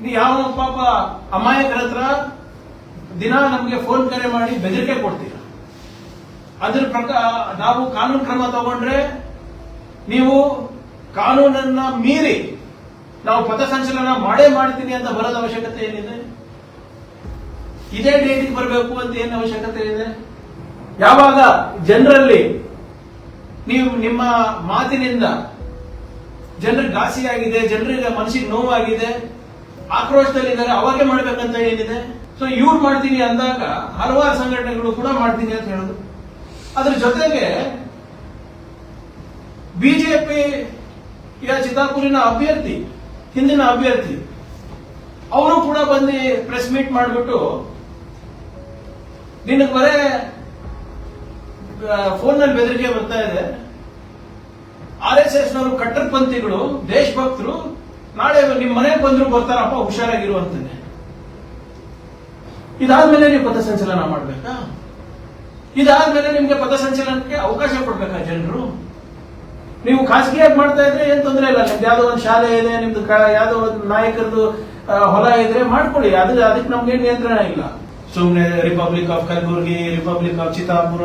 ನೀವು ಯಾವ ಪಾಪ ಅಮಾಯಕರ ಹತ್ರ ದಿನ ನಮಗೆ ಫೋನ್ ಕರೆ ಮಾಡಿ ಬೆದರಿಕೆ ಕೊಡ್ತೀರ. ಅದ್ರ ಪ್ರಕಾರ ನಾವು ಕಾನೂನು ಕ್ರಮ ತಗೊಂಡ್ರೆ ನೀವು ಕಾನೂನನ್ನ ಮೀರಿ ನಾವು ಪಥಸಂಚಲನ ಮಾಡೇ ಮಾಡ್ತೀನಿ ಅಂತ ಬರೋದ ಅವಶ್ಯಕತೆ ಏನಿದೆ? ಇದೇ ಡೇಟಿಗೆ ಬರಬೇಕು ಅಂತ ಏನು ಅವಶ್ಯಕತೆ ಇದೆ? ಯಾವಾಗ ಜನರಲ್ಲಿ ನೀವು ನಿಮ್ಮ ಮಾತಿನಿಂದ ಜನರಿಗೆ ಘಾಸಿಯಾಗಿದೆ, ಜನರಿಗೆ ಮನಸ್ಸಿಗೆ ನೋವಾಗಿದೆ ಆಕ್ರೋಶದಲ್ಲಿದ್ದಾರೆ, ಅವಾಗೆ ಮಾಡ್ಬೇಕಂತ ಏನಿದೆ? ಸೊ ಇವ್ರು ಮಾಡ್ತೀನಿ ಅಂದಾಗ ಹಲವಾರು ಸಂಘಟನೆಗಳು ಕೂಡ ಮಾಡ್ತೀನಿ ಅಂತ ಹೇಳುದು. ಅದ್ರ ಜೊತೆಗೆ ಬಿಜೆಪಿ ಚಿತ್ತಾಪುರಿನ ಅಭ್ಯರ್ಥಿ, ಹಿಂದಿನ ಅಭ್ಯರ್ಥಿ, ಅವರು ಕೂಡ ಬಂದು ಪ್ರೆಸ್ ಮೀಟ್ ಮಾಡಿಬಿಟ್ಟು ನಿನಗೆ ಬರೇ ಫೋನ್ನಲ್ಲಿ ಬೆದರಿಕೆ ಬರ್ತಾ ಇದೆ. ಆರ್ ಎಸ್ ಎಸ್ ನವರು ಕಟ್ಟರ್ಪಂಥಿಗಳು ದೇಶಭಕ್ತರು ನಾಳೆ ನಿಮ್ಮ ಮನೆಗೆ ಬಂದ್ರು ಬರ್ತಾರಪ್ಪ ಹುಷಾರಾಗಿರುವಂತಾನೆ ಇದಾದ್ಮೇಲೆ ನೀವು ಪಥಸಂಚಲನ ಮಾಡ್ಬೇಕಾ. ಇದಾದ್ಮೇಲೆ ನಿಮ್ಗೆ ಪಥಸಂಚಲನಕ್ಕೆ ಅವಕಾಶ ಕೊಡ್ಬೇಕಾ ಜನರು? ನೀವು ಖಾಸಗಿಯಾಗಿ ಮಾಡ್ತಾ ಇದ್ರೆ ಏನ್ ತೊಂದರೆ ಇಲ್ಲ. ನಿಮ್ದು ಯಾವ್ದೋ ಒಂದು ಶಾಲೆ ಇದೆ ನಿಮ್ದು ಯಾವ್ದೋ ಒಂದು ನಾಯಕರದು ಹೊಲ ಇದ್ರೆ ಮಾಡ್ಕೊಳ್ಳಿ. ಅದು ಅದಕ್ಕೆ ನಮ್ಗೆ ನಿಯಂತ್ರಣ ಇಲ್ಲ. ಸುಮ್ನೆ republic of Kalaburagi republic of Chittapur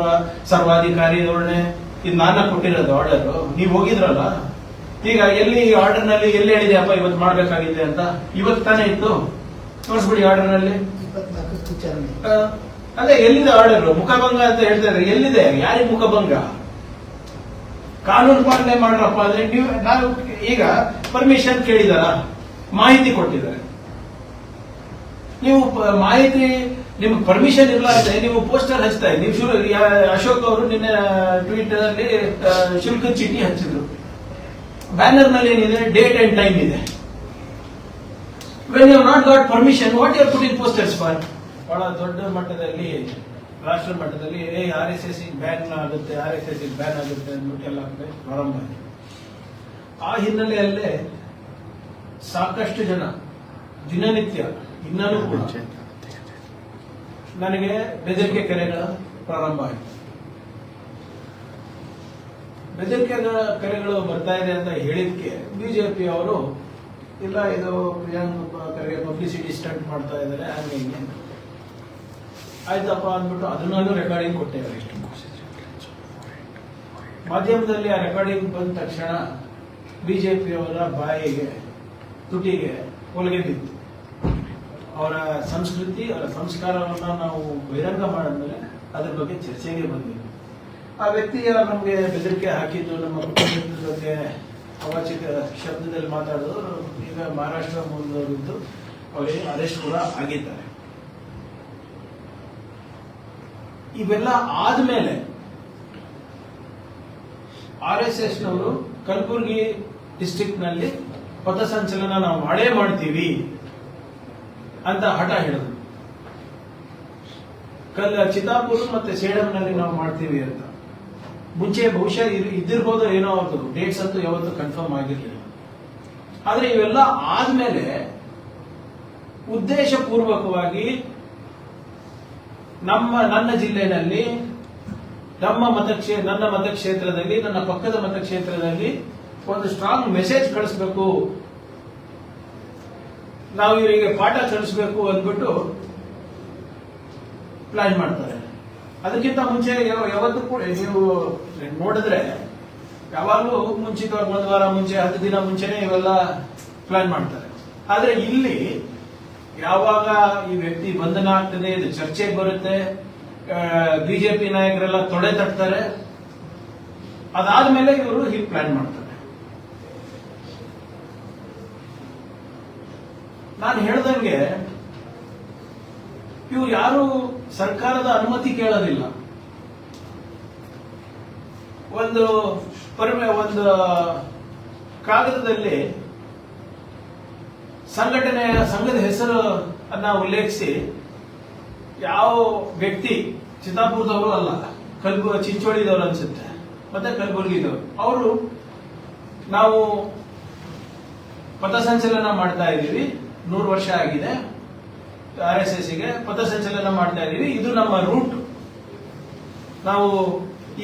ಸರ್ವಾಧಿಕಾರಿ ಧೋರಣೆ. ಇದು ನಾನ ಕೊಟ್ಟಿರೋದು ಆರ್ಡರ್ ನೀವು ಹೋಗಿದ್ರಲ್ಲ? ಈಗ ಎಲ್ಲಿ ಆರ್ಡರ್ನಲ್ಲಿ ಎಲ್ಲಿ ಹೇಳಿದೆ ಅಪ್ಪ ಇವತ್ತು ಮಾಡ್ಬೇಕಾಗಿದೆ ಅಂತ? ಇವತ್ತು ತಾನೇ ಇತ್ತು? ತೋರಿಸ್ಬಿಡಿ ಆರ್ಡರ್ನಲ್ಲಿ. ಅದೇ ಎಲ್ಲಿದೆ ಆರ್ಡರ್ ಮುಖಭಂಗ ಅಂತ ಹೇಳ್ತಾರೆ ಎಲ್ಲಿದೆ? ಯಾರಿಗೆ ಮುಖಭಂಗ? ಕಾನೂನು ಪಾಲನೆ ಮಾಡ್ರಪ್ಪ ಅಂದ್ರೆ ನೀವು ನಾವು ಈಗ ಪರ್ಮಿಷನ್ ಕೇಳಿದಾರ? ಮಾಹಿತಿ ಕೊಟ್ಟಿದ್ದಾರೆ. ನೀವು ಮಾಹಿತಿ ನಿಮ್ಗೆ ಪರ್ಮಿಷನ್ ಇಲ್ಲ ಅಂದ್ರೆ ನೀವು ಪೋಸ್ಟರ್ ಹಚ್ತಾ ಇದ್ದೀವಿ ನೀವು ಶುರು ಅಶೋಕ್ ಅವರು ನಿನ್ನೆ ಟ್ವೀಟ್ ಅಲ್ಲಿ ಶುಲ್ಕ ಚೀಟಿ ಹಚ್ಚಿದ್ರು. ಬ್ಯಾನರ್ನಲ್ಲಿ ಏನಿದೆ? ಡೇಟ್ ಅಂಡ್ ಟೈಮ್ ಇದೆ. When you not got permission what you putting posters for ಬಹಳ ದೊಡ್ಡ ಮಟ್ಟದಲ್ಲಿ ರಾಷ್ಟ್ರ ಮಟ್ಟದಲ್ಲಿ ಏ ಆರ್ ಎಸ್ ಎಸ್ ಬ್ಯಾನ್ ಆಗುತ್ತೆ ಆರ್ ಎಸ್ ಎಸ್ ಬ್ಯಾನ್ ಆಗುತ್ತೆ ಅಂದ್ಬಿಟ್ಟು ಎಲ್ಲ ಕಡೆ ಪ್ರಾರಂಭ ಆಗಿದೆ. ಆ ಹಿನ್ನೆಲೆಯಲ್ಲೇ ಸಾಕಷ್ಟು ಜನ ದಿನನಿತ್ಯ ಇನ್ನೂ ಕೂಡ ನನಗೆ ಬೆದರಿಕೆ ಕರೆಗಳ ಪ್ರಾರಂಭ ಆಯಿತು. ಬೆದರಿಕೆ ಕರೆಗಳು ಬರ್ತಾ ಇದೆ ಅಂತ ಹೇಳಿದ್ಕೆ ಬಿಜೆಪಿ ಅವರು, ಇಲ್ಲ, ಇದು ಪ್ರಿಯಾಂಕ್ ಖರ್ಗೆ ಪಬ್ಲಿಸಿಟಿ ಸ್ಟಂಟ್ ಮಾಡ್ತಾ ಇದ್ದಾರೆ, ಹಂಗೆ ಹಿಂಗೆ ಆಯ್ತಪ್ಪ ಅಂದ್ಬಿಟ್ಟು ಅದನ್ನೂ ರೆಕಾರ್ಡಿಂಗ್ ಕೊಟ್ಟಿದ್ದಾರೆ ಮಾಧ್ಯಮದಲ್ಲಿ ಆ ರೆಕಾರ್ಡಿಂಗ್ ಬಂದ ತಕ್ಷಣ ಬಿಜೆಪಿಯವರ ಬಾಯಿಗೆ, ತುಟಿಗೆ ಹೊಲಿಗೆ ಬಿತ್ತು. ಅವರ ಸಂಸ್ಕೃತಿ, ಅವರ ಸಂಸ್ಕಾರವನ್ನು ನಾವು ಬಹಿರಂಗ ಮಾಡಿದ್ಮೇಲೆ ಅದ್ರ ಬಗ್ಗೆ ಚರ್ಚೆಗೆ ಬಂದಿವಿ ಆ ವ್ಯಕ್ತಿಯ ನಮಗೆ ಬೆದರಿಕೆ ಹಾಕಿದ್ದು, ನಮ್ಮ ಕುಟುಂಬದ ಬಗ್ಗೆ ಅವಾಚಿಕ ಶಬ್ದದಲ್ಲಿ ಮಾತಾಡೋದು. ಈಗ ಮಹಾರಾಷ್ಟ್ರ ಮೂಲದವರಿದ್ದು ಅವರಿಗೆ ಅರೆಸ್ಟ್ ಕೂಡ ಆಗಿದ್ದಾರೆ. ಇವೆಲ್ಲ ಆದ್ಮೇಲೆ ಆರ್ ಎಸ್ ಎಸ್ ನವರು ಕಲಬುರಗಿ ಡಿಸ್ಟಿಕ್ಟ್ನಲ್ಲಿ ಪಥಸಂಚಲನ ನಾವು ಮಾಡೇ ಮಾಡ್ತೀವಿ ಅಂತ ಹಠ ಹೇಳಿದ್ರು. ಕಲ್ ಚಿತಾಪುರ ಮತ್ತೆ ಸೇಡಂನಲ್ಲಿ ನಾವು ಮಾಡ್ತೀವಿ ಅಂತ. ಮುಂಚೆ ಬಹುಶಃ ಇದ್ದಿರ್ಬೋದು ಏನೋ ಅವ್ರದ್ದು ಡೇಟ್ಸ್ ಅಂತೂ ಯಾವತ್ತೂ ಕನ್ಫರ್ಮ್ ಆಗಿರಲಿಲ್ಲ. ಆದ್ರೆ ಇವೆಲ್ಲ ಆದ್ಮೇಲೆ ಉದ್ದೇಶ ಪೂರ್ವಕವಾಗಿ ನಮ್ಮ, ನನ್ನ ಜಿಲ್ಲೆಯಲ್ಲಿ ನಮ್ಮ ಮತಕ್ಷೇ, ನನ್ನ ಮತಕ್ಷೇತ್ರದಲ್ಲಿ, ನನ್ನ ಪಕ್ಕದ ಮತಕ್ಷೇತ್ರದಲ್ಲಿ ಒಂದು ಸ್ಟ್ರಾಂಗ್ ಮೆಸೇಜ್ ಕಳಿಸ್ಬೇಕು. ನಾವು ಇವರಿಗೆ ಪಾಠ ಕಳಿಸ್ಬೇಕು ಅಂದ್ಬಿಟ್ಟು ಪ್ಲಾನ್ ಮಾಡ್ತಾರೆ. ಅದಕ್ಕಿಂತ ಮುಂಚೆ ಯಾವ- ಯಾವತ್ತೂ ಕೂಡ ನೀವು ನೋಡಿದ್ರೆ ಯಾವಾಗಲೂ ಮುಂಚಿತವಾಗಿ ಒಂದು ವಾರ ಮುಂಚೆ, ಹತ್ತು ದಿನ ಮುಂಚೆನೆ ಇವೆಲ್ಲ ಪ್ಲಾನ್ ಮಾಡ್ತಾರೆ. ಆದ್ರೆ ಇಲ್ಲಿ ಯಾವಾಗ ಈ ವ್ಯಕ್ತಿ ಬಂಧನ ಆಗ್ತದೆ, ಇದು ಚರ್ಚೆಗೆ ಬರುತ್ತೆ ಬಿಜೆಪಿ ನಾಯಕರೆಲ್ಲ ತೊಡೆ ತಟ್ತಾರೆ, ಅದಾದ್ಮೇಲೆ ಇವರು ಹೀಗೆ ಪ್ಲಾನ್ ಮಾಡ್ತಾರೆ. ನಾನು ಹೇಳ್ದಂಗೆ ಇವ್ರು ಯಾರು ಸರ್ಕಾರದ ಅನುಮತಿ ಕೇಳೋದಿಲ್ಲ. ಒಂದು ಪರ್ಮೆ, ಒಂದು ಕಾಗದದಲ್ಲಿ ಸಂಘಟನೆಯ ಸಂಘದ ಹೆಸರು ಅನ್ನ ಉಲ್ಲೇಖಿಸಿ, ಯಾವ ವ್ಯಕ್ತಿ ಚಿತ್ತಾಪುರದವರು ಅಲ್ಲ, ಕಲ್ಬು, ಚಿಂಚೋಳಿದವರು ಅನ್ಸುತ್ತೆ, ಮತ್ತೆ ಕಲಬುರಗಿದವರು. ಅವರು ನಾವು ಪಥಸಂಚಲನ ಮಾಡ್ತಾ ಇದ್ದೀವಿ, ನೂರು ವರ್ಷ ಆಗಿದೆ ಆರ್ ಎಸ್ ಎಸ್ಗೆ ಪಥಸಂಚಲನ ಮಾಡ್ತಾ ಇದ್ದೀವಿ. ಇದು ನಮ್ಮ ರೂಟ್ ನಾವು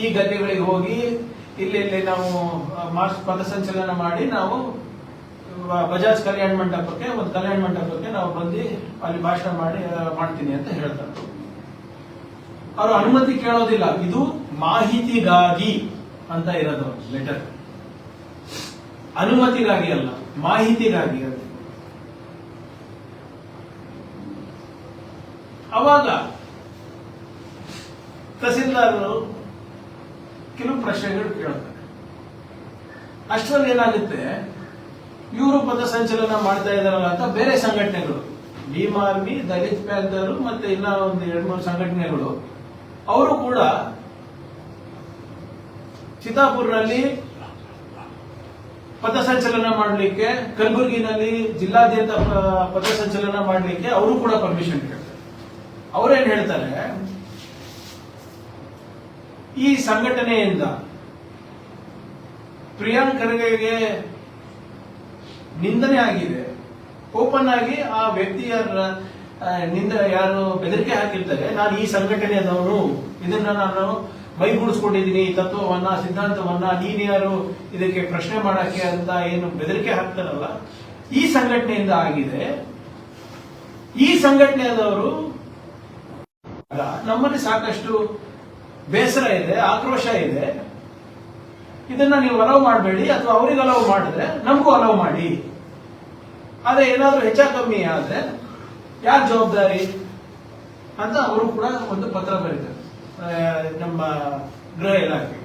ಈ ಗದ್ದೆಗಳಿಗೆ ಹೋಗಿ ಇಲ್ಲಿ ಇಲ್ಲಿ ನಾವು ಮಾರ್ಚ್ ಪಥಸಂಚಲನ ಮಾಡಿ ನಾವು ಬಜಾಜ್ ಕಲ್ಯಾಣ ಮಂಟಪಕ್ಕೆ, ಒಂದು ಕಲ್ಯಾಣ ಮಂಟಪಕ್ಕೆ ನಾವು ಬಂದು ಅಲ್ಲಿ ಭಾಷಣ ಮಾಡಿ ಮಾಡ್ತೀನಿ ಅಂತ ಹೇಳ್ತಾರೆ. ಅವರು ಅನುಮತಿ ಕೇಳೋದಿಲ್ಲ. ಇದು ಮಾಹಿತಿಗಾಗಿ ಅಂತ ಇರೋದು ಲೆಟರ್ ಅನುಮತಿಗಾಗಿ ಅಲ್ಲ, ಮಾಹಿತಿಗಾಗಿ ಅದು. ಅವಾಗ ತಹಸೀಲ್ದಾರರು ಕೆಲವು ಪ್ರಶ್ನೆಗಳು ಕೇಳ್ತಾರೆ. ಅಷ್ಟರಲ್ಲಿ ಏನಾಗುತ್ತೆ? ಇವರು ಪಥಸಂಚಲನ ಮಾಡ್ತಾ ಇದಾರಲ್ಲ ಅಂತ ಬೇರೆ ಸಂಘಟನೆಗಳು, ಭೀಮ್ ಆರ್ಮಿ, ದಲಿತ್ ಪ್ಯಾಂಥರ್ ಮತ್ತೆ ಇನ್ನ ಒಂದು ಎರಡು ಮೂರು ಸಂಘಟನೆಗಳು, ಅವರು ಕೂಡ ಚಿತ್ತಾಪುರ್ನಲ್ಲಿ ಪಥಸಂಚಲನ ಮಾಡಲಿಕ್ಕೆ, ಕಲಬುರಗಿನಲ್ಲಿ ಜಿಲ್ಲಾದ್ಯಂತ ಪಥಸಂಚಲನ ಮಾಡಲಿಕ್ಕೆ ಅವರು ಕೂಡ ಪರ್ಮಿಷನ್ ಕೇಳ್ತಾರೆ. ಅವರೇನ್ ಹೇಳ್ತಾರೆ? ಈ ಸಂಘಟನೆಯಿಂದ ಪ್ರಿಯಾಂಕ್ ಖರ್ಗೆಗೆ ನಿಂದನೆ ಆಗಿದೆ. ಓಪನ್ ಆಗಿ ಆ ವ್ಯಕ್ತಿಯ ನಿಂದ ಯಾರು ಬೆದರಿಕೆ ಹಾಕಿರ್ತಾರೆ. ನಾನು ಈ ಸಂಘಟನೆಯದವನು. ಇದನ್ನ ನಾನು ಮೈಗೂಡಿಸ್ಕೊಂಡಿದ್ದೀನಿ. ಈ ತತ್ವವನ್ನ, ಸಿದ್ಧಾಂತವನ್ನ ನೀನು ಯಾರು ಇದಕ್ಕೆ ಪ್ರಶ್ನೆ ಮಾಡಕ್ಕೆ ಅಂತ ಏನು ಬೆದರಿಕೆ ಹಾಕ್ತಾರಲ್ಲ. ಈ ಸಂಘಟನೆಯಿಂದ ಆಗಿದೆ. ಈ ಸಂಘಟನೆಯದವರು ನಮ್ಮಲ್ಲಿ ಸಾಕಷ್ಟು ಬೇಸರ ಇದೆ, ಆಕ್ರೋಶ ಇದೆ. ಇದನ್ನ ನೀವು ಅಲವ್ ಮಾಡಬೇಡಿ, ಅಥವಾ ಅವ್ರಿಗೆ ಅಲವ್ ಮಾಡಿದ್ರೆ ನಮಗೂ ಅಲವ್ ಮಾಡಿ. ಆದ್ರೆ ಏನಾದರೂ ಹೆಚ್ಚ ಕಮ್ಮಿ ಆದ್ರೆ ಯಾರ ಜವಾಬ್ದಾರಿ ಅಂತ ಅವರು ಕೂಡ ಒಂದು ಪತ್ರ ಬರೀತಾರೆ. ನಮ್ಮ ಗೃಹ ಇಲಾಖೆ.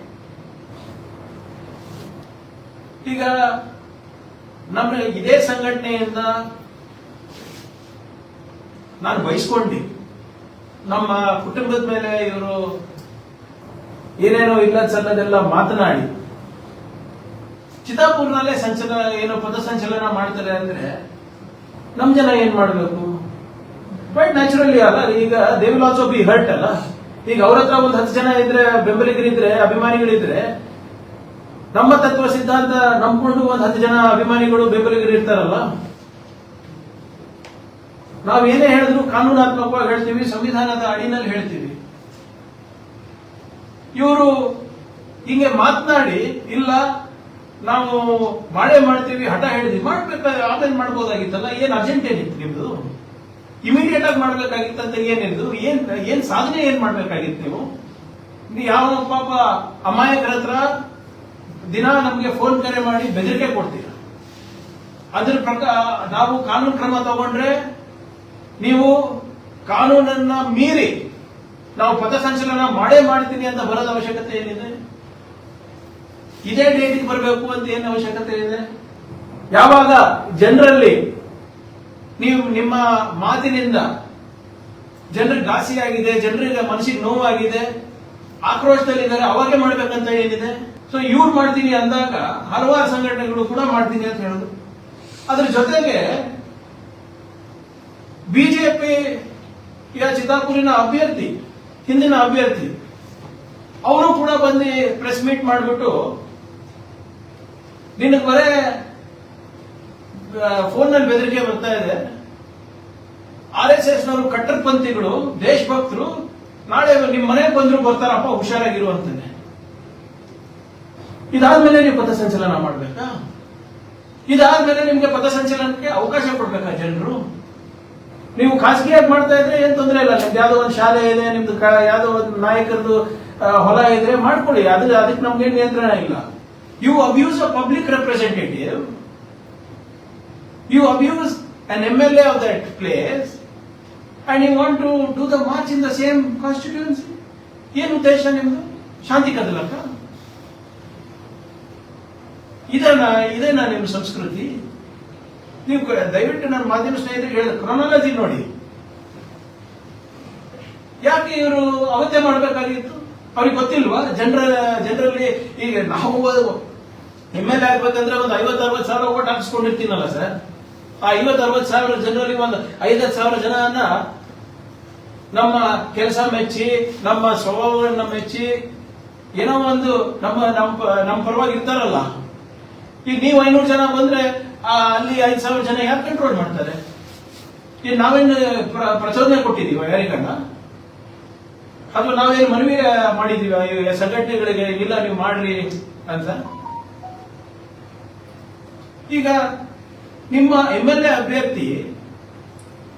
ಈಗ ನಮ್ಮ ಇದೇ ಸಂಘಟನೆಯನ್ನ ನಾನು ಬಯಸ್ಕೊಂಡಿ. ನಮ್ಮ ಕುಟುಂಬದ ಮೇಲೆ ಇವರು ಏನೇನೋ ಇಲ್ಲ ಸಲ್ಲದೆಲ್ಲ ಮಾತನಾಡಿ. ಚಿತ್ತಾಪುರ್ನಲ್ಲೇ ಸಂಚಲನ ಏನೋ ಪಥಸಂಚಲನ ಮಾಡ್ತಾರೆ ಅಂದ್ರೆ ನಮ್ ಜನ ಏನ್ ಮಾಡ್ಬೇಕು? ಬಟ್ ನ್ಯಾಚುರಲಿ ಅಲ್ಲ, ಈಗ they will also be hurt ಅಲ್ಲ. ಈಗ ಅವ್ರ ಹತ್ರ ಒಂದು ಹತ್ತು ಜನ ಇದ್ರೆ, ಬೆಂಬಲಿಗರಿದ್ರೆ, ಅಭಿಮಾನಿಗಳಿದ್ರೆ, ನಮ್ಮ ತತ್ವ ಸಿದ್ಧಾಂತ ನಂಬಿಕೊಂಡು ಒಂದು ಹತ್ತು ಜನ ಅಭಿಮಾನಿಗಳು, ಬೆಂಬಲಿಗರು ಇರ್ತಾರಲ್ಲ. ನಾವ್ ಏನೇ ಹೇಳಿದ್ರು ಕಾನೂನಾತ್ಮಕವಾಗಿ ಹೇಳ್ತೀವಿ, ಸಂವಿಧಾನದ ಅಡಿನಲ್ಲಿ ಹೇಳ್ತೀವಿ. ಇವರು ಹಿಂಗೆ ಮಾತನಾಡಿ, ಇಲ್ಲ, ನಾವು ಮಾಡೇ ಮಾಡ್ತೀವಿ, ಹಠ ಹೇಳಿದ್ವಿ, ಮಾಡ್ಬೇಕಾದ್ರೆ ಆಮೇಲೆ ಮಾಡ್ಬೋದಾಗಿತ್ತಲ್ಲ, ಏನ್ ಅರ್ಜೆಂಟ್ ಏನಿತ್ತು ನಿಮ್ದು? ಇಮಿಡಿಯೇಟ್ ಆಗಿ ಮಾಡ್ಬೇಕಾಗಿತ್ತಂತ ಏನಿದ್ದು ಏನ್ ಏನ್ ಸಾಧನೆ ಏನ್ ಮಾಡ್ಬೇಕಾಗಿತ್ತು ನೀವು? ಯಾವ ಪಾಪ ಅಮಾಯಕರ ಹತ್ರ ದಿನ ನಮ್ಗೆ ಫೋನ್ ಕರೆ ಮಾಡಿ ಬೆದರಿಕೆ ಕೊಡ್ತೀರ? ಅದ್ರ ಪ್ರಕಾರ ನಾವು ಕಾನೂನು ಕ್ರಮ ತಗೊಂಡ್ರೆ ನೀವು ಕಾನೂನನ್ನ ಮೀರಿ ನಾವು ಪಥಸಂಚಲನ ಮಾಡೇ ಮಾಡ್ತೀನಿ ಅಂತ ಬರೋದ ಅವಶ್ಯಕತೆ ಏನಿದೆ? ಇದೇ ಡೇಟಿಗೆ ಬರಬೇಕು ಅಂತ ಏನು ಅವಶ್ಯಕತೆ ಇದೆ? ಯಾವಾಗ ಜನರಲ್ಲಿ ನೀವು ನಿಮ್ಮ ಮಾತಿನಿಂದ ಜನರಿಗೆ ಘಾಸಿಯಾಗಿದೆ ಜನರಿಗೆ ಮನಸ್ಸಿಗೆ ನೋವಾಗಿದೆ, ಆಕ್ರೋಶದಲ್ಲಿದ್ದಾರೆ, ಅವಾಗೆ ಮಾಡ್ಬೇಕಂತ ಏನಿದೆ? ಸೊ ಇವ್ರು ಮಾಡ್ತೀನಿ ಅಂದಾಗ ಹಲವಾರು ಸಂಘಟನೆಗಳು ಕೂಡ ಮಾಡ್ತೀನಿ ಅಂತ ಹೇಳುದು. ಅದ್ರ ಜೊತೆಗೆ ಬಿಜೆಪಿ ಚಿತ್ತಾಪುರಿನ ಅಭ್ಯರ್ಥಿ ಹಿಂದಿನ ಅಭ್ಯರ್ಥಿ. ಅವರು ಕೂಡ ಬಂದು ಪ್ರೆಸ್ ಮೀಟ್ ಮಾಡಿಬಿಟ್ಟು, ನಿನಗೆ ಬರೇ ಫೋನ್ನಲ್ಲಿ ಬೆದರಿಕೆ ಬರ್ತಾ ಇದೆ. ಆರ್ ಎಸ್ ಎಸ್ ನವರು ಕಟ್ಟರ್ಪಂಥಿಗಳು, ದೇಶಭಕ್ತರು, ನಾಳೆ ನಿಮ್ಮ ಮನೆಗೆ ಬಂದ್ರು ಬರ್ತಾರಪ್ಪ ಹುಷಾರಾಗಿರುವಂತಾನೆ ಇದಾದ್ಮೇಲೆ ನೀವು ಪಥಸಂಚಲನ ಮಾಡ್ಬೇಕಾ? ಇದಾದ್ಮೇಲೆ ನಿಮ್ಗೆ ಪಥಸಂಚಲನಕ್ಕೆ ಅವಕಾಶ ಕೊಡ್ಬೇಕಾ ಜನರು? ನೀವು ಖಾಸಗಿಯಾಗಿ ಮಾಡ್ತಾ ಇದ್ರೆ ಏನ್ ತೊಂದರೆ ಇಲ್ಲ. ನಿಮ್ದು ಯಾವ್ದೋ ಒಂದು ಶಾಲೆ ಇದೆ, ನಿಮ್ದು ಯಾವ್ದೋ ಒಂದು ನಾಯಕರದು ಹೊಲ ಇದ್ರೆ ಮಾಡ್ಕೊಳ್ಳಿ. ಅದ್ರ ಅದಕ್ಕೆ ನಮ್ಗೆ ನಿಯಂತ್ರಣ ಇಲ್ಲ. You abuse a public representative you abuse an M L A of that place and you want to do the march in the same constituency ಏನು ಉದ್ದೇಶ ನಿಮ್ದು? ಶಾಂತಿ ಕದಲಕ್ಕ? ಇದನ್ನ ಇದೇನಾ ನಿಮ್ಮ ಸಂಸ್ಕೃತಿ. ನೀವು ದಯವಿಟ್ಟು ನನ್ನ ಮಾಧ್ಯಮ ಸ್ನೇಹಿತರಿಗೆ ಹೇಳಿದ ಕ್ರೊನಾಲಜಿ ನೋಡಿ. ಯಾಕೆ ಇವರು ಅವತ್ತೆ ಮಾಡಬೇಕಾಗಿತ್ತು? ಅವ್ರಿಗೆ ಗೊತ್ತಿಲ್ವಾ? ಜನರ, ಜನರಲ್ಲಿ ಈಗ ನಾವು ಎಂ ಎಲ್ ಎ ಆಗ್ಬೇಕಂದ್ರೆ ಒಂದು ಐವತ್ತು ಅರವತ್ತು ಸಾವಿರ ಓಟ್ ಹಾಕಿಸ್ಕೊಂಡಿರ್ತೀನಲ್ಲ ಸರ್. ಆ ಐವತ್ತು ಅರವತ್ತು ಸಾವಿರ ಜನರಲ್ಲಿ ಒಂದು ಐದತ್ತು ಸಾವಿರ ಜನನ ನಮ್ಮ ಕೆಲಸ ಮೆಚ್ಚಿ, ನಮ್ಮ ಸ್ವಭಾವವನ್ನು ಮೆಚ್ಚಿ, ಏನೋ ಒಂದು ನಮ್ಮ ನಮ್ಮ ನಮ್ಮ ಪರವಾಗಿ ಇರ್ತಾರಲ್ಲ. ಈಗ ನೀವು ಐನೂರು ಜನ ಬಂದ್ರೆ ಅಲ್ಲಿ ಐದು ಸಾವಿರ ಜನ ಯಾರು ಕಂಟ್ರೋಲ್ ಮಾಡ್ತಾರೆ? ಈಗ ನಾವೇನು ಪ್ರ- ಪ್ರಚೋದನೆ ಕೊಟ್ಟಿದೀವ ಯಾರಿಗನ್ನ? ಅಥವಾ ನಾವೇನು ಮನವಿ ಮಾಡಿದೀವ ಸಂಘಟನೆಗಳಿಗೆ ಇಲ್ಲ, ನೀವು ಮಾಡ್ರಿ ಅಂತ? ಈಗ ನಿಮ್ಮ ಎಂ ಎಲ್ ಎ ಅಭ್ಯರ್ಥಿ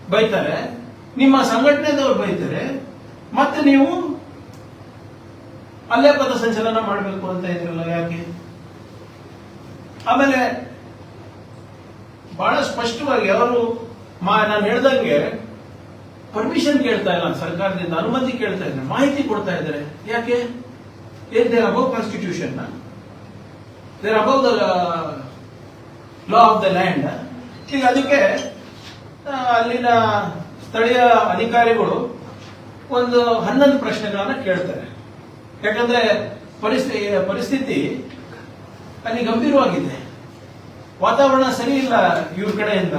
ಬೈತಾರೆ, ನಿಮ್ಮ ಸಂಘಟನೆದವ್ರು ಬೈತಾರೆ, ಮತ್ತೆ ನೀವು ಅಲ್ಲೇ ಪದ ಸಂಚಲನ ಮಾಡಬೇಕು ಅಂತ ಇದ್ರಲ್ಲ ಯಾಕೆ? ಆಮೇಲೆ ಬಹಳ ಸ್ಪಷ್ಟವಾಗಿ ಅವರು ನಾನು ಹೇಳ್ದಂಗೆ ಪರ್ಮಿಷನ್ ಕೇಳ್ತಾ ಇಲ್ಲ ಸರ್ಕಾರದಿಂದ, ಅನುಮತಿ ಕೇಳ್ತಾ ಇದ್ದಾರೆ, ಮಾಹಿತಿ ಕೊಡ್ತಾ ಇದ್ದಾರೆ. ಯಾಕೆ? There above constitution there above the law of the land ಈಗ ಅದಕ್ಕೆ ಅಲ್ಲಿನ ಸ್ಥಳೀಯ ಅಧಿಕಾರಿಗಳು ಒಂದು ಹನ್ನೊಂದು ಪ್ರಶ್ನೆಗಳನ್ನ ಕೇಳ್ತಾರೆ. ಯಾಕಂದ್ರೆ ಪರಿಸ್ಥಿತಿ ಪರಿಸ್ಥಿತಿ ಅಲ್ಲಿ ಗಂಭೀರವಾಗಿದೆ. ವಾತಾವರಣ ಸರಿ ಇಲ್ಲ ಇವ್ರ ಕಡೆಯಿಂದ.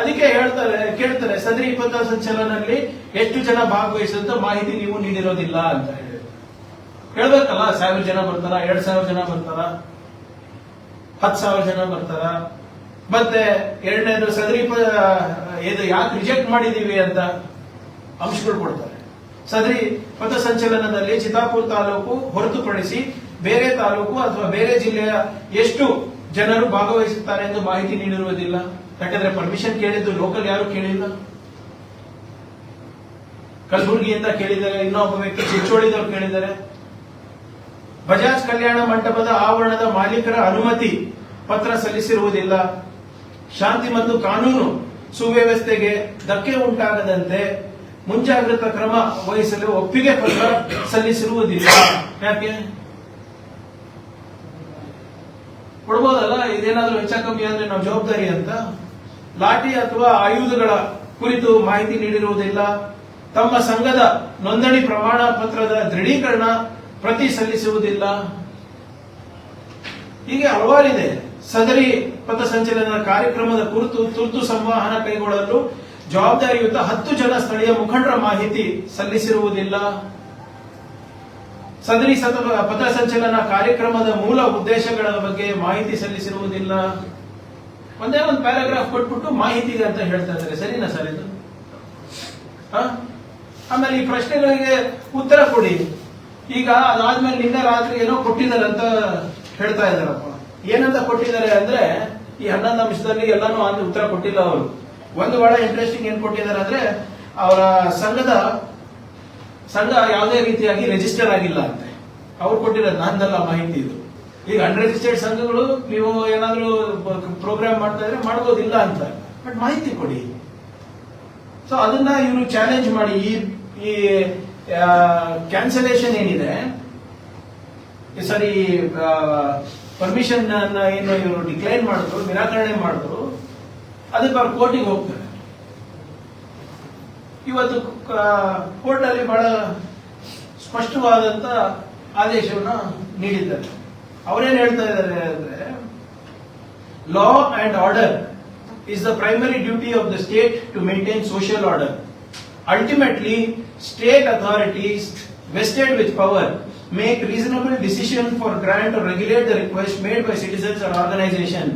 ಅದಕ್ಕೆ ಹೇಳ್ತಾರೆ, ಕೇಳ್ತಾರೆ, ಸದರಿ ಇಪ್ಪತ್ತ ಸಂಚಲನಲ್ಲಿ ಎಷ್ಟು ಜನ ಭಾಗವಹಿಸಂತ ಮಾಹಿತಿ ನೀವು ನೀಡಿರೋದಿಲ್ಲ ಅಂತ ಹೇಳಿ. ಹೇಳ್ಬೇಕಲ್ಲ, ಸಾವಿರ ಜನ ಬರ್ತಾರ, ಎರಡ್ ಸಾವಿರ ಜನ ಬರ್ತಾರ, ಹತ್ತು ಸಾವಿರ ಜನ ಬರ್ತಾರ? ಮತ್ತೆ ಎರಡನೇದು ಸದರಿ ಇದು ಯಾಕೆ ರಿಜೆಕ್ಟ್ ಮಾಡಿದೀವಿ ಅಂತ ಅಂಶಗಳು ಕೊಡ್ತಾರೆ. ಸದರಿ ಪಥಸಂಚಲನದಲ್ಲಿ ಚಿತ್ತಾಪುರ ತಾಲೂಕು ಹೊರತುಪಡಿಸಿ ಬೇರೆ ತಾಲೂಕು ಅಥವಾ ಬೇರೆ ಜಿಲ್ಲೆಯ ಎಷ್ಟು ಜನರು ಭಾಗವಹಿಸುತ್ತಾರೆ ಎಂದು ಮಾಹಿತಿ ನೀಡಿರುವುದಿಲ್ಲ. ಯಾಕಂದ್ರೆ ಪರ್ಮಿಷನ್ ಕೇಳಿದ್ದು ಲೋಕಲ್ ಯಾರು ಕೇಳಿಲ್ಲ. ಕಲಬುರಗಿಯಿಂದ ಕೇಳಿದ್ದಾರೆ ಇನ್ನೊಬ್ಬ ವ್ಯಕ್ತಿ ಚಿಚ್ಚೋಳಿದವರು ಕೇಳಿದ್ದಾರೆ. ಬಜಾಜ್ ಕಲ್ಯಾಣ ಮಂಟಪದ ಆವರಣದ ಮಾಲೀಕರ ಅನುಮತಿ ಪತ್ರ ಸಲ್ಲಿಸಿರುವುದಿಲ್ಲ. ಶಾಂತಿ ಮತ್ತು ಕಾನೂನು ಸುವ್ಯವಸ್ಥೆಗೆ ಧಕ್ಕೆ ಉಂಟಾಗದಂತೆ ಮುಂಜಾಗ್ರತಾ ಕ್ರಮ ವಹಿಸಲು ಒಪ್ಪಿಗೆ ಪತ್ರ ಸಲ್ಲಿಸಿರುವುದಿಲ್ಲ. ಯಾಕೆ? ಕೊಡ್ಬೋದಲ್ಲ? ಇದೇನಾದ್ರೂ ಹೆಚ್ಚ ಕಮ್ಮಿ ಅಂದ್ರೆ ನಾವು ಜವಾಬ್ದಾರಿ ಅಂತ? ಲಾಠಿ ಅಥವಾ ಆಯುಧಗಳ ಕುರಿತು ಮಾಹಿತಿ ನೀಡಿರುವುದಿಲ್ಲ. ತಮ್ಮ ಸಂಘದ ನೋಂದಣಿ ಪ್ರಮಾಣ ಪತ್ರದ ದೃಢೀಕರಣ ಪ್ರತಿ ಸಲ್ಲಿಸುವುದಿಲ್ಲ. ಹೀಗೆ ಹಲವಾರಿದೆ. ಸದರಿ ಪಥಸಂಚಲನ ಕಾರ್ಯಕ್ರಮದ ಕುರಿತು ತುರ್ತು ಸಂವಹನ ಕೈಗೊಳ್ಳಲು ಜವಾಬ್ದಾರಿಯುತ ಹತ್ತು ಜನ ಸ್ಥಳೀಯ ಮುಖಂಡರ ಮಾಹಿತಿ ಸಲ್ಲಿಸಿರುವುದಿಲ್ಲ. ಸದರಿ ಸತ ಪಥಸಂಚಲನ ಕಾರ್ಯಕ್ರಮದ ಮೂಲ ಉದ್ದೇಶಗಳ ಬಗ್ಗೆ ಮಾಹಿತಿ ಸಲ್ಲಿಸಿರುವುದಿಲ್ಲ. ಒಂದೇ ಒಂದು ಪ್ಯಾರಾಗ್ರಾಫ್ ಕೊಟ್ಬಿಟ್ಟು ಮಾಹಿತಿಗೆ ಅಂತ ಹೇಳ್ತಾ ಇದ್ದಾರೆ. ಸರಿನಾ ಸರ್ ಇದು? ಆಮೇಲೆ ಈ ಪ್ರಶ್ನೆಗಳಿಗೆ ಉತ್ತರ ಕೊಡಿ. ಈಗ ಅದಾದ್ಮೇಲೆ ನಿನ್ನೆ ರಾತ್ರಿ ಏನೋ ಕೊಟ್ಟಿದ್ದಾರೆ ಅಂತ ಹೇಳ್ತಾ ಇದ್ದಾರಪ್ಪ. ಏನಂತ ಕೊಟ್ಟಿದ್ದಾರೆ ಅಂದ್ರೆ ಈ ಹನ್ನೊಂದು ಅಂಶದಲ್ಲಿ ಎಲ್ಲಾನು ಉತ್ತರ ಕೊಟ್ಟಿಲ್ಲ ಅವರು. ಒಂದು ಬಹಳ ಇಂಟ್ರೆಸ್ಟಿಂಗ್ ಏನ್ ಕೊಟ್ಟಿದ್ದಾರೆ ಅಂದ್ರೆ ಅವರ ಸಂಘದ ಸಂಘ ಯಾವುದೇ ರೀತಿಯಾಗಿ ರಿಜಿಸ್ಟರ್ ಆಗಿಲ್ಲ ಅಂತೆ. ಅವ್ರು ಕೊಟ್ಟಿರೋದು ನಂದಲ್ಲ ಮಾಹಿತಿ ಇದು. ಈಗ ಅನ್ರಿಜಿಸ್ಟರ್ಡ್ ಸಂಘಗಳು ನೀವು ಏನಾದರೂ ಪ್ರೋಗ್ರಾಮ್ ಮಾಡ್ತಾ ಇದ್ರೆ ಮಾಡ್ಬೋದಿಲ್ಲ ಅಂತ. ಬಟ್ ಮಾಹಿತಿ ಕೊಡಿ. ಸೊ ಅದನ್ನ ಇವರು ಚಾಲೆಂಜ್ ಮಾಡಿ. ಈ ಈ ಕ್ಯಾನ್ಸಲೇಷನ್ ಏನಿದೆ? ಸರಿ ಪರ್ಮಿಷನ್ ಏನು ಇವರು ಡಿಕ್ಲೈನ್ ಮಾಡಿದ್ರು, ನಿರಾಕರಣೆ ಮಾಡಿದ್ರು, ಅದಕ್ಕೆ ಅವ್ರು ಕೋರ್ಟಿಗೆ ಹೋಗ್ತಾರೆ. ಇವತ್ತು ಕೋರ್ಟಲ್ಲಿ ಬಹಳ ಸ್ಪಷ್ಟವಾದಂತ ಆದೇಶವನ್ನು ನೀಡಿದ್ದಾರೆ. ಅವರೇನು ಹೇಳ್ತಾ ಇದ್ದಾರೆ ಅಂದ್ರೆ law and order is the primary duty of the state to maintain social order ultimately state authorities vested with power make reasonable decision for grant regulate the request made by citizens organisation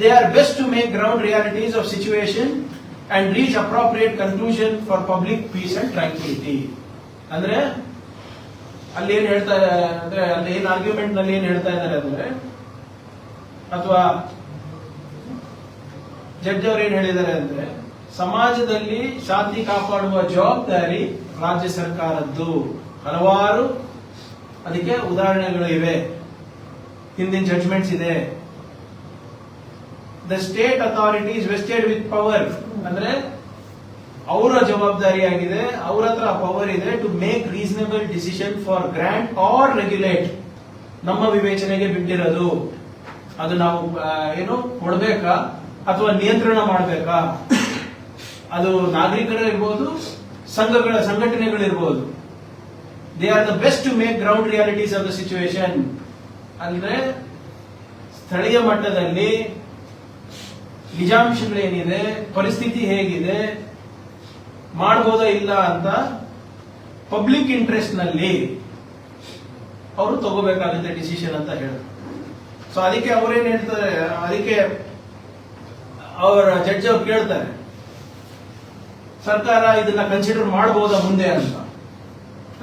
they are best to make ground realities of situation and reach appropriate conclusion for public peace and tranquility ಅಂದ್ರೆ ಅಲ್ಲಿ ಏನ್ ಹೇಳ್ತಾ ಅಂದ್ರೆ ಅಲ್ಲಿ ಏನ್ ಆರ್ಗ್ಯುಮೆಂಟ್ನಲ್ಲಿ ಏನ್ ಹೇಳ್ತಾ ಇದ್ದಾರೆ ಅಂದ್ರೆ ಅಥವಾ ಜಡ್ಜ್ ಅವ್ರು ಏನ್ ಹೇಳಿದ್ದಾರೆ ಅಂದ್ರೆ ಸಮಾಜದಲ್ಲಿ ಶಾಂತಿ ಕಾಪಾಡುವ ಜವಾಬ್ದಾರಿ ರಾಜ್ಯ ಸರ್ಕಾರದ್ದು. ಹಲವಾರು ಅದಕ್ಕೆ ಉದಾಹರಣೆಗಳು ಇವೆ. ಹಿಂದಿನ ಜಡ್ಜ್ಮೆಂಟ್ಸ್ ಇದೆ. The state authorities vested with power ಅಂದ್ರೆ ಅವರ ಜವಾಬ್ದಾರಿಯಾಗಿದೆ, ಅವ್ರ ಹತ್ರ ಪವರ್ ಇದೆ to make reasonable decision for grant or regulate ನಮ್ಮ ವಿವೇಚನೆಗೆ ಬಿಟ್ಟಿರೋದು. ಅದು ನಾವು ಏನು ಕೊಡ್ಬೇಕಾ ಅಥವಾ ನಿಯಂತ್ರಣ ಮಾಡಬೇಕಾ? ಅದು ನಾಗರಿಕರು ಇರ್ಬೋದು ಸಂಘಗಳ ಸಂಘಟನೆಗಳಿರ್ಬೋದು. They are the best to make ground realities of the situation ಅಂದ್ರೆ ಸ್ಥಳೀಯ ಮಟ್ಟದಲ್ಲಿ ನಿಜಾಂಶಗಳೇನಿದೆ? ಪರಿಸ್ಥಿತಿ ಹೇಗಿದೆ? ಮಾಡ್ಬೋದಾ ಇಲ್ಲ ಅಂತ ಪಬ್ಲಿಕ್ ಇಂಟ್ರೆಸ್ಟ್ನಲ್ಲಿ ಅವರು ತಗೋಬೇಕಾಗುತ್ತೆ ಡಿಸಿಷನ್ ಅಂತ ಹೇಳಿದ್ರು ಸೊ ಅದಕ್ಕೆ ಅವರೇನ್ ಹೇಳ್ತಾರೆ? ಅದಕ್ಕೆ ಅವರ ಜಡ್ಜ್ ಅವ್ರು ಕೇಳ್ತಾರೆ, ಸರ್ಕಾರ ಇದನ್ನ ಕನ್ಸಿಡರ್ ಮಾಡಬಹುದಾ ಮುಂದೆ ಅಂತ.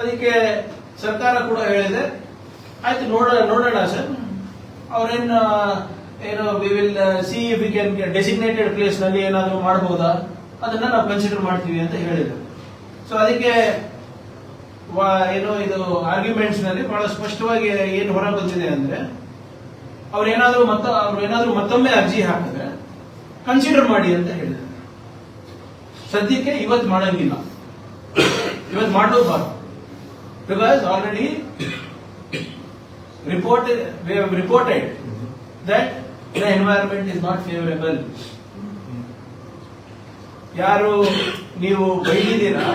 ಅದಕ್ಕೆ ಸರ್ಕಾರ ಕೂಡ ಹೇಳಿದೆ, ಆಯ್ತು, ನೋಡ, ನೋಡೋಣ ಸರ್. ಅವ್ರೇನ್ ಏನೋ we will see we can designated ಪ್ಲೇಸ್ನಲ್ಲಿ ಏನಾದರೂ ಮಾಡಬಹುದಾ ಅದನ್ನ ನಾವು ಕನ್ಸಿಡರ್ ಮಾಡ್ತೀವಿ ಅಂತ ಹೇಳಿದ್ರು. ಸೊ ಅದಕ್ಕೆ ಏನು ಇದು ಆರ್ಗ್ಯುಮೆಂಟ್ಸ್ನಲ್ಲಿ ಬಹಳ ಸ್ಪಷ್ಟವಾಗಿ ಏನು ಹೊರ ಬಂದಿದೆ ಅಂದ್ರೆ ಅವ್ರೇನಾದ್ರೂ ಮತ್ತ ಅವ್ರೇನಾದ್ರೂ ಮತ್ತೊಮ್ಮೆ ಅರ್ಜಿ ಹಾಕಿದ್ರೆ ಕನ್ಸಿಡರ್ ಮಾಡಿ ಅಂತ ಹೇಳಿದ್ರು. ಸದ್ಯಕ್ಕೆ ಇವತ್ತು ಮಾಡಂಗಿಲ್ಲ. ಇವತ್ತು ಮಾಡಲೂಬಾರ್ದು. Because already reported, reported have reported environment is not favourable. ಯಾರು ನೀವು ಬೈದಿದ್ದೀರಾ?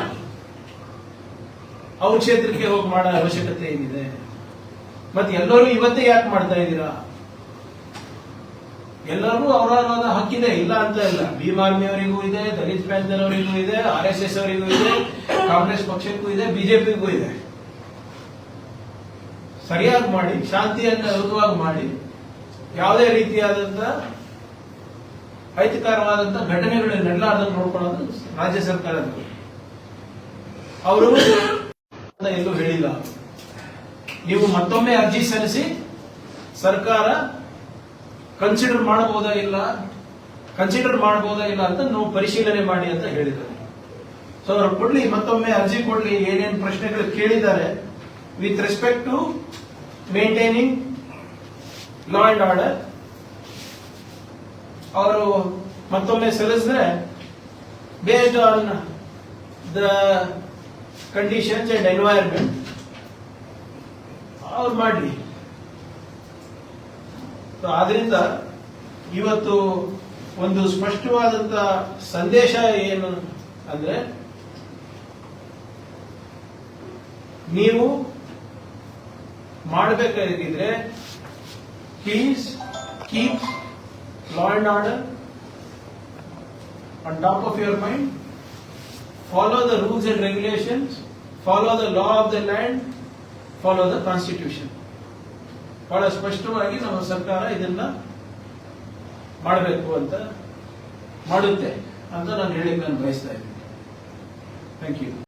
ಅವ್ರ ಕ್ಷೇತ್ರಕ್ಕೆ ಹೋಗಿ ಮಾಡೋ ಅವಶ್ಯಕತೆ ಏನಿದೆ? ಮತ್ತೆ ಎಲ್ಲರೂ ಇವತ್ತೇ ಯಾಕೆ ಮಾಡ್ತಾ ಇದ್ದೀರಾ? ಎಲ್ಲರಿಗೂ ಅವರವರಾದ ಹಕ್ಕಿದೆ, ಇಲ್ಲ ಅಂತ ಇಲ್ಲ ಭೀಮ್ ಆರ್ಮಿ ಅವರಿಗೂ ಇದೆ, ದಲಿತ್ ಅವರಿಗೂ ಇದೆ, ಆರ್ ಎಸ್ ಎಸ್ ಅವರಿಗೂ ಇದೆ, ಕಾಂಗ್ರೆಸ್ ಪಕ್ಷಕ್ಕೂ ಇದೆ, ಬಿಜೆಪಿಗೂ ಇದೆ. ಸರಿಯಾಗಿ ಮಾಡಿ, ಶಾಂತಿಯನ್ನು ಯುತವಾಗಿ ಮಾಡಿ. ಯಾವುದೇ ರೀತಿಯಾದಂತಹ ಅಹಿತಕರವಾದಂತ ಘಟನೆಗಳು ನಡೆಲಾರ್ದಂಗೆ ನೋಡ್ಕೊಳ್ಳೋದು ರಾಜ್ಯ ಸರ್ಕಾರದ ಅವರು ಎಲ್ಲೂ ಹೇಳಿಲ್ಲ. ನೀವು ಮತ್ತೊಮ್ಮೆ ಅರ್ಜಿ ಸಲ್ಲಿಸಿ ಸರ್ಕಾರ ಕನ್ಸಿಡರ್ ಮಾಡಬಹುದಾ ಇಲ್ಲ ಕನ್ಸಿಡರ್ ಮಾಡಬಹುದಾ ಇಲ್ಲ ಅಂತ ನಾವು ಪರಿಶೀಲನೆ ಮಾಡಿ ಅಂತ ಹೇಳಿದ್ದಾರೆ. ಸೊ ಅವರು ಕೊಡ್ಲಿ, ಮತ್ತೊಮ್ಮೆ ಅರ್ಜಿ ಕೊಡ್ಲಿ, ಏನೇನು ಪ್ರಶ್ನೆಗಳು ಕೇಳಿದ್ದಾರೆ with respect to maintaining law order ಅವರು ಮತ್ತೊಮ್ಮೆ ಸಲ್ಲಿಸಿದ್ರೆ based on the conditions and environment ಅವ್ರು ಮಾಡಲಿ. ಆದ್ರಿಂದ ಇವತ್ತು ಒಂದು ಸ್ಪಷ್ಟವಾದಂತ ಸಂದೇಶ ಏನು ಅಂದ್ರೆ, ನೀವು ಮಾಡಬೇಕಾಗಿದ್ರೆ please keeps law and order on top of your mind. Follow the rules and regulations. Follow the law of the land. Follow the constitution. ಬಹಳ ಸ್ಪಷ್ಟವಾಗಿ ನಮ್ಮ ಸರ್ಕಾರ ಇದನ್ನ ಮಾಡಬೇಕು ಅಂತ ಮಾಡುತ್ತೆ ಅಂತ ನಾನು ಹೇಳಿಕ್ಕೆ ನಾನು ಬಯಸ್ತಾ ಇದ್ದೀನಿ ಥ್ಯಾಂಕ್ ಯು